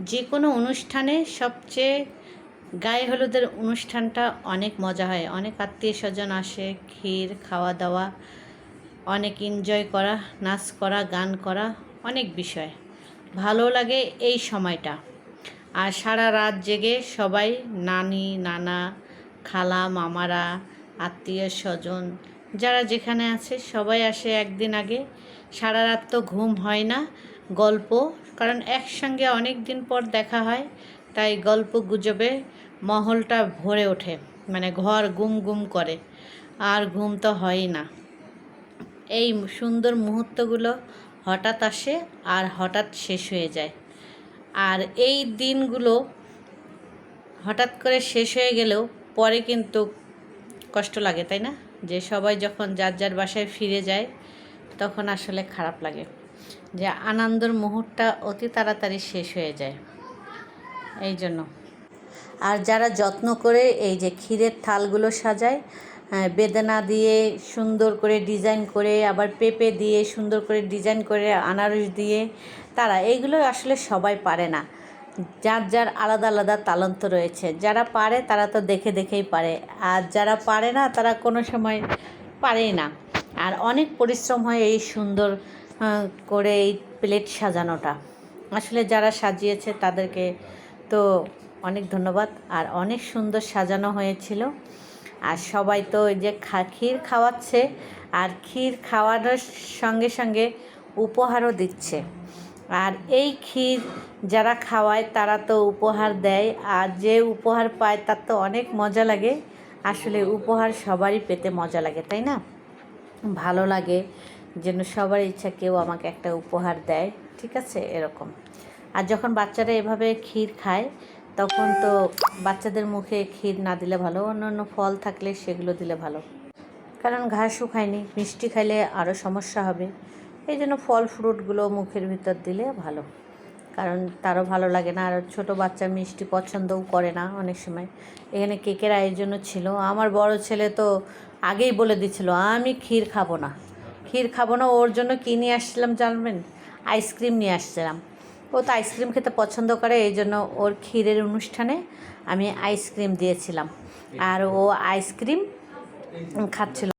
যে কোনো অনুষ্ঠানে সবচেয়ে গায়ে হলুদের অনুষ্ঠানটা অনেক মজা হয়। অনেক আত্মীয় স্বজন আসে, ক্ষীর খাওয়া দাওয়া অনেক এনজয় করা, নাচ করা, গান করা, অনেক বিষয়। ভালো লাগে এই সময়টা। আর সারা রাত জেগে সবাই নানি, নানা, খালা, মামারা আত্মীয় স্বজন যারা যেখানে আছে, সবাই আসে একদিন আগে। সারা রাত তো ঘুম হয় না, গল্প। কারণ একসঙ্গে অনেক দিন পর দেখা হয়, তাই গল্প গুজবে মহলটা ভরে ওঠে মানে ঘর গুম গুম করে। আর ঘুম তো হয়ই না। এই সুন্দর মুহূর্তগুলো হঠাৎ আসে আর হঠাৎ শেষ হয়ে যায়। আর এই দিনগুলো হঠাৎ করে শেষ হয়ে গেলেও পরে কিন্তু কষ্ট লাগে, তাই না? যে সবাই যখন যার যার বাসায় ফিরে যায়, তখন আসলে খারাপ লাগে। যে আনন্দর মুহূর্তটা অতি তাড়াতাড়ি শেষ হয়ে যায়। এই জন্য। আর যারা যত্ন করে এই যে ক্ষীরের থালগুলো সাজায় বেদানা দিয়ে সুন্দর করে ডিজাইন করে, আবার পেঁপে দিয়ে সুন্দর করে ডিজাইন করে, আনারস দিয়ে, তারা এইগুলো আসলে সবাই পারে না। যার যার আলাদা আলাদা তালন্ত রয়েছে। যারা পারে তারা তো দেখে দেখেই পারে। আর যারা পারে না, তারা কোনো সময় পারেই না। আর অনেক পরিশ্রম হয় এই সুন্দর করে এই প্লেট সাজানোটা। আসলে যারা সাজিয়েছে তাদেরকে তো অনেক ধন্যবাদ। আর অনেক সুন্দর সাজানো হয়েছিল। আর সবাই তো যে খা, ক্ষীর খাওয়াচ্ছে। আর ক্ষীর খাওয়ানোর সঙ্গে সঙ্গে উপহারও দিচ্ছে। আর এই ক্ষীর যারা খাওয়ায় তারা তো উপহার দেয়, আর যে উপহার পায় তার তো অনেক মজা লাগে। আসলে উপহার সবারই পেতে মজা লাগে, তাই না? ভালো লাগে যেন সবার ইচ্ছা কেউ আমাকে একটা উপহার দেয়, ঠিক আছে? এরকম। আর যখন বাচ্চারা এভাবে ক্ষীর খায়, তখন তো বাচ্চাদের মুখে ক্ষীর না দিলে ভালো, অন্য অন্য ফল থাকলে সেগুলো দিলে ভালো। কারণ ঘাসও খায়নি মিষ্টি খাইলে আরও সমস্যা হবে। এই জন্য ফল ফ্রুটগুলো মুখের ভিতর দিলে ভালো। কারণ তারও ভালো লাগে না, আর ছোটো বাচ্চা মিষ্টি পছন্দও করে না অনেক সময়। এখানে কেকের আয়োজনও ছিল। আমার বড় ছেলে তো আগেই বলে দিছিল, আমি ক্ষীর খাব না। ক্ষীর খাব না, ওর জন্য কী নিয়ে আসছিলাম জানবেন? আইসক্রিম নিয়ে আসছিলাম। ও তো আইসক্রিম খেতে পছন্দ করে, এই জন্য ওর ক্ষীরের অনুষ্ঠানে আমি আইসক্রিম দিয়েছিলাম। আর ও আইসক্রিম খাচ্ছিল।